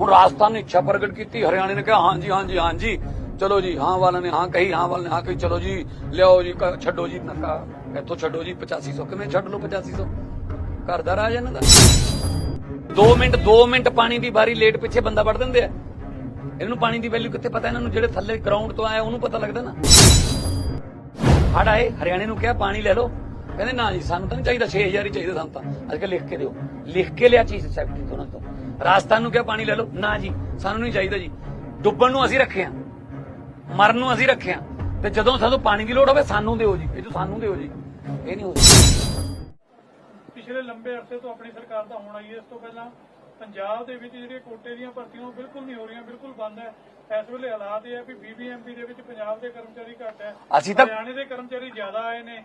ਹੁਣ ਰਾਜਸਥਾਨ ਨੇ ਇੱਛਾ ਪ੍ਰਗਟ ਕੀਤੀ, ਹਰਿਆਣੇ ਨੇ ਕਿਹਾ, ਹਾਂਜੀ ਹਾਂਜੀ ਹਾਂਜੀ। ਚਲੋ ਜੀ, ਹਾਂ ਵਾਲਿਆਂ ਨੇ ਹਾਂ ਕਹੀ, ਹਾਂ ਵਾਲਿਆਂ ਨੇ ਹਾਂ ਕਹੀ, ਚਲੋ ਜੀ, ਲਿਆਓ ਜੀ ਛੱਡੋ ਜੀ, ਨੱਕਾ। ਇੱਥੋਂ ਛੱਡੋ ਜੀ 8500 ਕਿਵੇਂ ਛੱਡ ਲਓ 8500 ਘਰ ਦਾ ਰਾਜ ਇਹਨਾਂ ਦਾ। 2 ਮਿੰਟ 2 ਮਿੰਟ ਪਾਣੀ ਦੀ ਬਾਰੀ ਲੇਟ ਪਿੱਛੇ ਬੰਦਾ ਵੜ ਦਿੰਦੇ ਆ। ਇਹਨੂੰ ਪਾਣੀ ਦੀ ਵੈਲਿਊ ਕਿੱਥੇ ਪਤਾ ਇਹਨਾਂ ਨੂੰ, ਜਿਹੜੇ ਥੱਲੇ ਗਰਾਊਂਡ ਤੋਂ ਆਇਆ, ਉਹਨੂੰ ਪਤਾ ਲੱਗਦਾ ਨਾ। ਹੜ ਆਏ, ਹਰਿਆਣੇ ਨੂੰ ਕਿਹਾ, ਪਾਣੀ ਲੈ ਲਓ। ਕਹਿੰਦੇ ਨਾ ਜੀ, ਸਾਨੂੰ ਤਾਂ ਨਹੀਂ ਚਾਹੀਦਾ 6000 ਹੀ ਚਾਹੀਦਾ ਸਾਨੂੰ ਤਾਂ। ਅੱਜ ਕੱਲ੍ਹ ਲਿਖ ਕੇ ਦਿਓ। ਲਿਖ ਕੇ ਲਿਆ ਚੀਜ਼, ਸੈਕਟਰੀ ਤੋਂ ਉਹਨਾਂ ਤੋਂ। ਰਾਜਸਥਾਨ ਨੂੰ ਕਿਹਾ ਪਾਣੀ ਲੈ ਲਓ। ਨਾ ਜੀ ਸਾਨੂੰ ਨਹੀਂ ਚਾਹੀਦਾ ਜੀ। ਡੁੱਬਣ ਨੂੰ ਅਸੀਂ ਰੱਖੇ ਆ ਮਰਨ ਨੂੰ ਅਸੀਂ ਰੱਖੇ ਆ ਤੇ ਜਦੋਂ ਸਾਨੂੰ ਪਾਣੀ ਦੀ ਲੋੜ ਹੋਵੇ ਸਾਨੂੰ ਦਿਓ ਜੀ। ਇਹ ਜੋ ਸਾਨੂੰ ਦਿਓ ਜੀ ਇਹ ਨਹੀਂ ਹੋ ਪਿਛਲੇ ਲੰਬੇ ਅਰਸੇ ਤੋਂ ਆਪਣੀ ਸਰਕਾਰ ਦਾ ਹੋਣਾ ਹੀ ਇਸ ਤੋਂ ਪਹਿਲਾਂ ਪੰਜਾਬ ਦੇ ਵਿੱਚ ਜਿਹੜੀਆਂ ਕੋਟੇ ਦੀਆਂ ਭਰਤੀਆਂ ਉਹ ਬਿਲਕੁਲ ਨਹੀਂ ਹੋ ਰਹੀਆਂ ਬਿਲਕੁਲ ਬੰਦ ਹੈ। ਇਸ ਵੇਲੇ ਹਾਲਾਤ ਇਹ ਹੈ ਵੀ ਬੀਬੀਐਮਪੀ ਦੇ ਵਿੱਚ ਪੰਜਾਬ ਦੇ ਕਰਮਚਾਰੀ ਘੱਟ ਹੈ। ਅਸੀਂ ਤਾਂ- ਹਰਿਆਣੇ ਦੇ ਕਰਮਚਾਰੀ ਜ਼ਿਆਦਾ ਆਏ ਨੇ।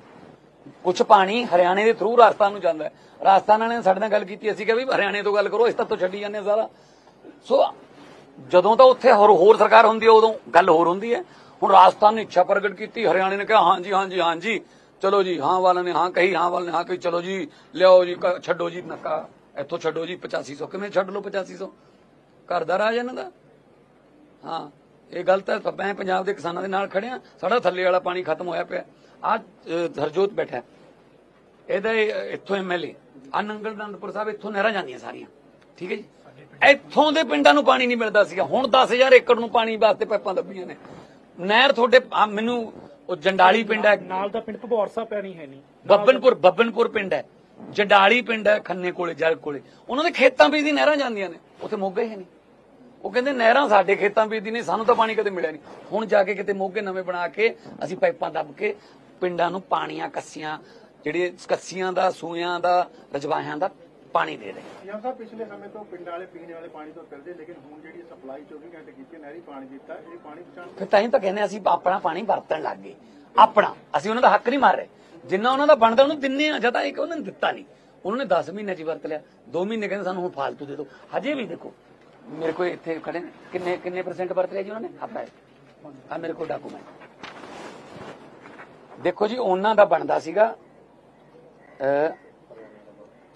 ਕੁਝ ਪਾਣੀ ਹਰਿਆਣੇ ਦੇ ਥਰੂ ਰਾਜਸਥਾਨ ਨੂੰ ਜਾਂਦਾ ਹੈ। ਰਾਜਸਥਾਨ ਵਾਲਿਆਂ ਨੇ ਸਾਡੇ ਨਾਲ ਗੱਲ ਕੀਤੀ, ਅਸੀਂ ਕਿਹਾ ਵੀ ਹਰਿਆਣੇ ਤੋਂ ਗੱਲ ਕਰੋ, ਇਸ ਤੋਂ ਛੱਡੀ ਜਾਂਦੇ ਹਾਂ ਸਾਰਾ। ਸੋ ਜਦੋਂ ਤਾਂ ਉੱਥੇ ਹੋਰ ਹੋਰ ਸਰਕਾਰ ਹੁੰਦੀ ਹੈ, ਉਦੋਂ ਗੱਲ ਹੋਰ ਹੁੰਦੀ ਹੈ। ਹੁਣ ਰਾਜਸਥਾਨ ਨੇ ਇੱਛਾ ਪ੍ਰਗਟ ਕੀਤੀ, ਹਰਿਆਣੇ ਨੇ ਕਿਹਾ, ਹਾਂਜੀ ਹਾਂਜੀ ਹਾਂਜੀ, ਚਲੋ ਜੀ, ਹਾਂ ਵਾਲਿਆਂ ਨੇ, ਹਾਂ ਕਹੀ, ਹਾਂ ਵਾਲਿਆਂ ਨੇ, ਹਾਂ ਕਹੀ, ਚਲੋ ਜੀ, ਲਿਆਓ ਜੀ ਛੱਡੋ ਜੀ, ਨੱਕਾ, ਇੱਥੋਂ ਛੱਡੋ ਜੀ 8500 ਕਿਵੇਂ ਛੱਡ ਲਓ 8500 ਘਰ ਦਾ ਰਾਜ ਇਹਨਾਂ ਦਾ? ਹਾਂ। ਇਹ ਗਲਤ ਹੈ ਤਾਂ ਮੈਂ ਪੰਜਾਬ ਦੇ ਕਿਸਾਨਾਂ ਦੇ ਨਾਲ ਖੜਿਆ। ਸਾਡਾ ਥੱਲੇ ਵਾਲਾ ਪਾਣੀ ਖਤਮ ਹੋਇਆ ਪਿਆ। ਆ ਹਰਜੋਤ ਬੈਠਾ। ਇਹਦਾ ਇਹ- ਇੱਥੋਂ ਐਮਐਲਏ ਆ ਨੰਗਲ ਅਨੰਦਪੁਰ ਸਾਹਿਬ ਇੱਥੋਂ ਨਹਿਰਾਂ ਜਾਂਦੀਆਂ ਸਾਰੀਆਂ। ਠੀਕ ਹੈ ਜੀ? ਇੱਥੋਂ ਦੇ ਪਿੰਡਾਂ ਨੂੰ ਪਾਣੀ ਨਹੀਂ ਮਿਲਦਾ ਸੀਗਾ। ਹੁਣ 10000 ਏਕੜ ਨੂੰ ਪਾਣੀ ਵਾਸਤੇ ਪਾਈਪਾਂ ਦੱਬੀਆਂ ਨੇ। ਨਹਿਰ ਤੁਹਾਡੇ ਮੈਨੂੰ ਉਹ ਜੰਡਾਲੀ ਪਿੰਡ ਹੈ। ਨਾਲ ਦਾ ਪਿੰਡ ਭਬੌਰ ਸਾਹਿਬ ਪੈਣੀ ਹੈ ਨਹੀਂ। ਬੱਬਨਪੁਰ ਬੱਬਨਪੁਰ ਪਿੰਡ ਹੈ। ਜੰਡਾਲੀ ਪਿੰਡ ਹੈ ਖੰਨੇ ਕੋਲੇ ਜਲ ਕੋਲੇ। ਉਹਨਾਂ ਦੇ ਖੇਤਾਂ ਵਿੱਚ ਦੀ ਨਹਿਰਾਂ ਜਾਂਦੀਆਂ ਨੇ। ਉੱਥੇ ਮੋਗੇ ਹੈ ਨਹੀਂ। ਉਹ ਕਹਿੰਦੇ ਨਹਿਰਾਂ ਸਾਡੇ ਖੇਤਾਂ ਵਿੱਚ ਦੀ ਨਹੀਂ ਸਾਨੂੰ ਤਾਂ ਪਾਣੀ ਕਦੇ ਮਿਲਿਆ ਨਹੀਂ। ਹੁਣ ਜਾ ਕੇ ਕਿਤੇ ਮੋਗੇ ਨਵੇਂ ਬਣਾ ਕੇ ਅਸੀਂ ਪਾਈਪਾਂ ਦੱਬ ਕੇ ਪਿੰਡਾਂ ਨੂੰ ਪਾਣੀਆਂ ਕੱਸੀਆਂ ਜਿਹੜੇ ਕੱਸੀਆਂ ਦਾ ਸੂਇਆਂ ਦਾ ਰਜਵਾਹਿਆਂ ਦਾ ਪਾਣੀ ਦੇ ਰਹੇ ਸੀਐਮ ਸਾਹਿਬ ਪਿਛਲੇ ਸਮੇਂ ਤੋਂ ਪਿੰਡਾਂ ਵਾਲੇ ਪੀਣ ਵਾਲੇ ਪਾਣੀ ਤੋਂ ਕਰਦੇ ਲੇਕਿਨ ਹੁਣ ਜਿਹੜੀ ਸਪਲਾਈ 24 ਘੰਟੇ ਕੀਤੀ ਨਹਿਰੀ ਪਾਣੀ ਦਿੱਤਾ ਇਹ ਪਾਣੀ ਪਹੁੰਚਾਉਣ ਫਿਰ ਤਾਂ ਹੀ ਤਾਂ ਕਹਿੰਦੇ ਅਸੀਂ ਆਪਣਾ ਪਾਣੀ ਵਰਤਣ ਲੱਗ ਗਏ। ਆਪਣਾ ਅਸੀਂ ਉਹਨਾਂ ਦਾ ਹੱਕ ਨਹੀਂ ਮਾਰ ਰਹੇ। ਜਿੰਨਾ ਉਹਨਾਂ ਦਾ ਬਣਦਾ ਉਹਨੂੰ ਦਿੰਨੇ ਆ ਜਦ ਇੱਕ ਉਹਨਾਂ ਨੇ ਦਿੱਤਾ ਨਹੀਂ। ਉਹਨਾਂ ਨੇ 10 ਮਹੀਨੇ ਚ ਵਰਤ ਲਿਆ। 2 ਮਹੀਨੇ ਕਹਿੰਦੇ ਸਾਨੂੰ ਹੁਣ ਫਾਲਤੂ ਦੇ ਦਿਓ। ਹਜੇ ਵੀ ਦੇਖੋ ਮੇਰੇ ਕੋਲ ਇੱਥੇ ਖੜੇ ਨੇ। ਕਿੰਨੇ ਕਿੰਨੇ ਪਰਸੈਂਟ ਵਰਤ ਲਿਆ ਜੀ ਉਹਨਾਂ ਨੇ? ਆਪਾ ਆ ਮੇਰੇ ਕੋਲ ਡਾਕੂਮੈਂਟ ਦੇਖੋ ਜੀ, ਉਹਨਾਂ ਦਾ ਬਣਦਾ ਸੀਗਾ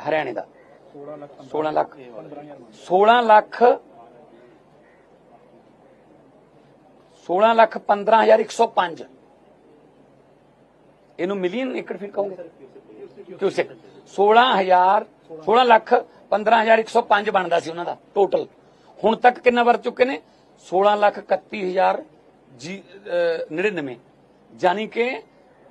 ਹਰਿਆਣੇ ਦਾ। 16 ਲੱਖ। 16 ਲੱਖ 16 ਲੱਖ 16 ਲੱਖ 15105 ਇਹਨੂੰ ਮਿਲੀਅਨ ਏਕੜ ਫੀਟ ਕਹੋਗੇ? ਕਿਊਸੈਕ 16000 16 ਲੱਖ 15105 ਬਣਦਾ ਸੀ ਉਹਨਾਂ ਦਾ ਟੋਟਲ ਹੁਣ ਤੱਕ ਕਿੰਨਾ ਵਰਤ ਚੁੱਕੇ ਨੇ? 16 ਲੱਖ 31000 ਜੀ ਅਹ, 99 ਯਾਨੀ ਕਿ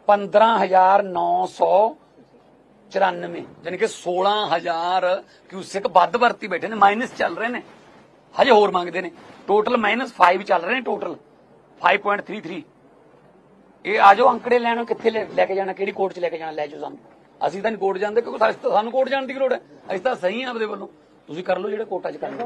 15994 ਯਾਨੀ ਕਿ 16000 ਕਿਊਸਿਕ ਵੱਧ ਵਰਤੀ ਬੈਠੇ ਨੇ ਮਾਈਨਸ ਚੱਲ ਰਹੇ ਨੇ। ਹਜੇ ਹੋਰ ਮੰਗਦੇ ਨੇ। ਟੋਟਲ ਮਾਈਨਸ 5 ਚੱਲ ਰਹੇ ਨੇ ਟੋਟਲ 5.33 ਇਹ ਆ ਜਾਓ ਅੰਕੜੇ ਲੈਣ ਕਿੱਥੇ ਲੈ ਲੈ ਕੇ ਜਾਣਾ ਕਿਹੜੀ ਕੋਰਟ 'ਚ ਲੈ ਕੇ ਜਾਣਾ ਲੈ ਜਾਓ ਸਾਨੂੰ। ਅਸੀਂ ਤਾਂ ਨਹੀਂ ਕੋਰਟ ਜਾਂਦੇ ਕਿਉਂਕਿ ਸਾਨੂੰ- ਸਾਨੂੰ ਕੋਰਟ ਜਾਣ ਦੀ ਕੀ ਲੋੜ ਹੈ? ਅਸੀਂ ਤਾਂ ਸਹੀ ਆ ਆਪਦੇ ਵੱਲੋਂ। ਤੁਸੀਂ ਕਰ ਲਓ ਜਿਹੜੇ ਕੋਰਟਾਂ 'ਚ ਕਰਨਾ